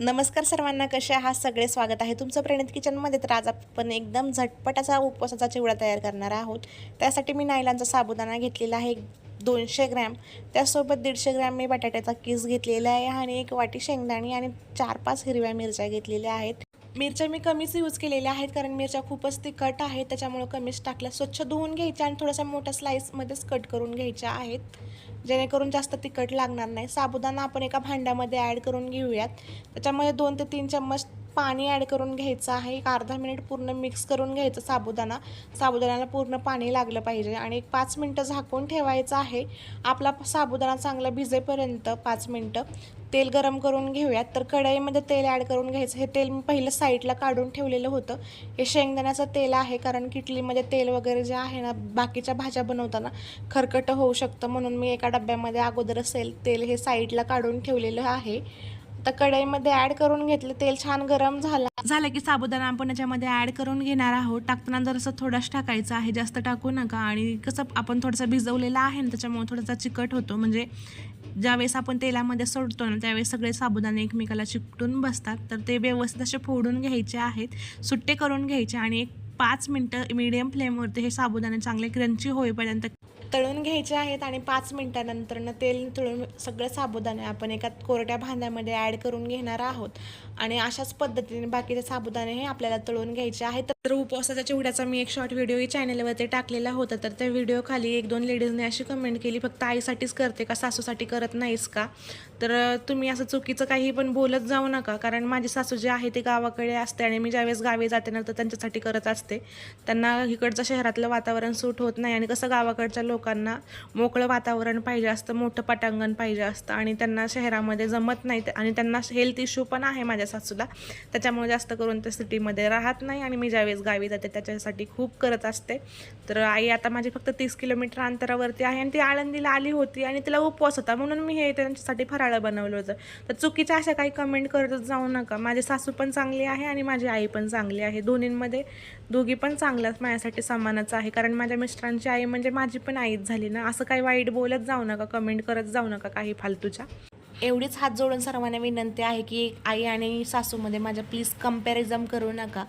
नमस्कार सर्वांना कसे आहात? सगळे स्वागत आहे तुमचं प्रणित किचनमध्ये. तर आज आपण एकदम झटपट असा उपवासाचा चिवडा तयार करणार आहोत. त्यासाठी मी नायलांचा साबुदाणा घेतलेला आहे दोनशे ग्रॅम. त्यासोबत दीडशे ग्रॅम मी बटाट्याचा किस घेतलेला आहे आणि एक वाटी शेंगदाणी आणि चार पाच हिरव्या मिरच्या घेतलेल्या आहेत. मिरच्या मी कमीच यूज केलेल्या आहेत कारण मिरच्या खूपच तिखट आहेत त्याच्यामुळं कमीच टाकल्या. स्वच्छ धुवून घ्यायच्या आणि थोड्याशा मोठ्या स्लाईसमध्येच कट करून घ्यायच्या आहेत. जेणेकरून जास्त तिखट लागणार नाही. साबुदाणा आपण एका भांड्यामध्ये ॲड करून घेऊयात. त्याच्यामध्ये दोन ते तीन चम्मच पाणी ॲड करून घ्यायचं आहे. एक अर्धा मिनिट पूर्ण मिक्स करून घ्यायचं साबुदाणा. साबुदाण्याला पूर्ण पाणी लागलं पाहिजे आणि एक पाच मिनटं झाकून ठेवायचं आहे. आपला साबुदाणा चांगला भिजेपर्यंत पाच मिनटं. तेल गरम करून घेऊयात. तर कढईमध्ये तेल ॲड करून घ्यायचं. हे तेल मी पहिलं साईडला काढून ठेवलेलं होतं. हे शेंगदाण्याचं तेल आहे कारण किटलीमध्ये तेल वगैरे जे आहे ना बाकीच्या भाज्या बनवताना खरकटं होऊ शकतं म्हणून मी एका डब्यामध्ये अगोदरच तेल तेल हे साईडला काढून ठेवलेलं आहे. तर कढईमध्ये ॲड करून घेतलं तेल छान गरम झालं. झालं की साबुदाणा आपण याच्यामध्ये ॲड करून घेणार आहोत. टाकताना जरासं थोडंच टाकायचं आहे जास्त टाकू नका. आणि कसं आपण थोडंसं भिजवलेलं आहे ना त्याच्यामुळे थोडासा चिकट होतो. म्हणजे ज्यावेळेस आपण तेलामध्ये सोडतो ना त्यावेळेस सगळे साबुदाणे एकमेकाला चिकटून बसतात. तर ते व्यवस्थित असे फोडून घ्यायचे आहेत सुट्टे करून घ्यायचे. आणि एक पाच मिनटं मीडियम फ्लेमवरती हे साबुदाणे चांगले क्रंची होईपर्यंत तळून घ्यायचे आहेत आणि पाच मिनटानंतरनं तेल तळून सगळं साबुदाणे आपण एका कोरट्या भांड्यामध्ये ॲड करून घेणार आहोत. आणि अशाच पद्धतीने बाकीचे साबुदाणे हे आपल्याला तळून घ्यायचे आहेत. तर उपवासाच्या चिवड्याचा मी एक शॉर्ट व्हिडिओही चॅनलवरती टाकलेला होता. तर त्या व्हिडिओ खाली एक दोन लेडीजने अशी कमेंट केली फक्त आईसाठीच करते का? सासूसाठी करत नाहीस का? तर तुम्ही असं चुकीचं काही पण बोलत जाऊ नका. कारण माझी सासू जे आहे ते गावाकडे असते आणि मी ज्यावेळेस गावी जाते ना तर त्यांच्यासाठी करत असते. त्यांना इकडचं शहरातलं वातावरण सूट होत नाही आणि कसं गावाकडच्या लोक लोकांना मोकळं वातावरण पाहिजे असतं मोठं पटांगण पाहिजे असतं आणि त्यांना शहरामध्ये जमत नाही आणि त्यांना हेल्थ इश्यू पण आहे माझ्या सासूला. त्याच्यामुळे जास्त करून ते सिटीमध्ये राहत नाही आणि मी ज्यावेळेस गावी जाते त्याच्यासाठी खूप करत असते. तर आई आता माझी फक्त तीस किलोमीटर अंतरावरती आहे आणि ती आळंदीला आली होती आणि तिला उपवास होता. म्हणून मी हे त्यांच्यासाठी फराळं बनवलं होतं. तर चुकीच्या अशा काही कमेंट करत जाऊ नका. माझी सासू पण चांगली आहे आणि माझी आई पण चांगली आहे. दोन्हींमध्ये दोघी पण चांगल्याच माझ्यासाठी समानच आहे. कारण माझ्या मिस्टरांची आई म्हणजे माझी पण आई नाहीत झाली ना असं काही वाईट बोलत जाऊ नका कमेंट करत जाऊ नका काही फालतूच्या. एवढीच हात जोडून सर्वांना विनंती आहे की आई आणि सासूमध्ये माझ्या प्लीज कम्पॅरिझम करू नका.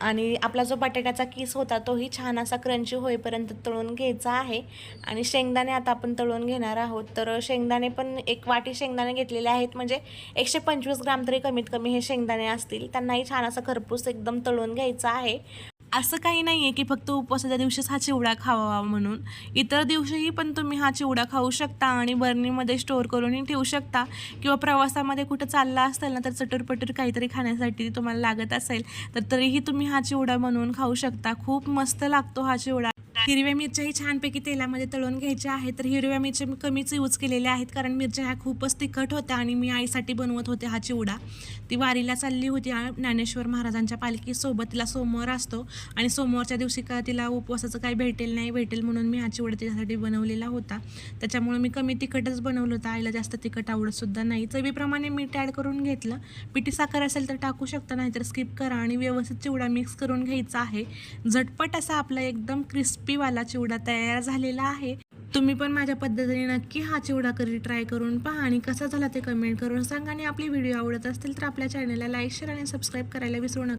आणि आपला जो बटाट्याचा किस होता तोही छान असा क्रंची होईपर्यंत तळून घ्यायचा आहे. आणि शेंगदाणे आता आपण तळून घेणार आहोत. तर शेंगदाणे पण एक वाटी शेंगदाणे घेतलेले आहेत. म्हणजे एकशे पंचवीस ग्राम तरी कमीत कमी हे शेंगदाणे असतील. त्यांनाही छान असा खरपूस एकदम तळून घ्यायचा आहे. असं काही नाही आहे की फक्त उपवासाच्या दिवशीच हा चिवडा खावा म्हणून. इतर दिवशीही पण तुम्ही हा चिवडा खाऊ शकता आणि बर्नीमध्ये स्टोअर करूनही ठेवू शकता. किंवा प्रवासामध्ये कुठं चालला असेल ना तर चटूरपटूर काहीतरी खाण्यासाठी तुम्हाला लागत असेल तर तरीही तुम्ही हा चिवडा बनवून खाऊ शकता. खूप मस्त लागतो हा चिवडा. हिरव्या मिरच्याही छानपैकी तेलामध्ये तळून घ्यायच्या आहेत. तर हिरव्या मिरच्या मी कमीच यूज केलेल्या आहेत. कारण मिरच्या ह्या खूपच तिखट होत्या आणि मी आईसाठी बनवत होते हा चिवडा. ती वारीला चालली होती ज्ञानेश्वर महाराजांच्या पालखीसोबत तिला सोमवार असतो. आणि सोमवारच्या दिवशी का तिला उपवासाचं काही भेटेल नाही भेटेल म्हणून मी हा चिवडा तिच्यासाठी बनवलेला होता. त्याच्यामुळे मी कमी तिखटच बनवलं होतं. आईला जास्त तिखट आवडतसुद्धा नाही. चवीप्रमाणे मीठ ॲड करून घेतलं. पिठी साखर असेल तर टाकू शकता नाहीतर स्किप करा. आणि व्यवस्थित चिवडा मिक्स करून घ्यायचा आहे. झटपट असा आपला एकदम क्रिस्पीवाला चिवडा तयार झालेला आहे. तुम्ही पण माझ्या पद्धतीने नक्की हा चिवडा करी ट्राय करून पहा आणि कसा झाला ते कमेंट करून सांगा आणि आपली व्हिडिओ आवडत असतील तर आपल्या चॅनलला लाईक शेअर आणि सबस्क्राईब करायला विसरू नका.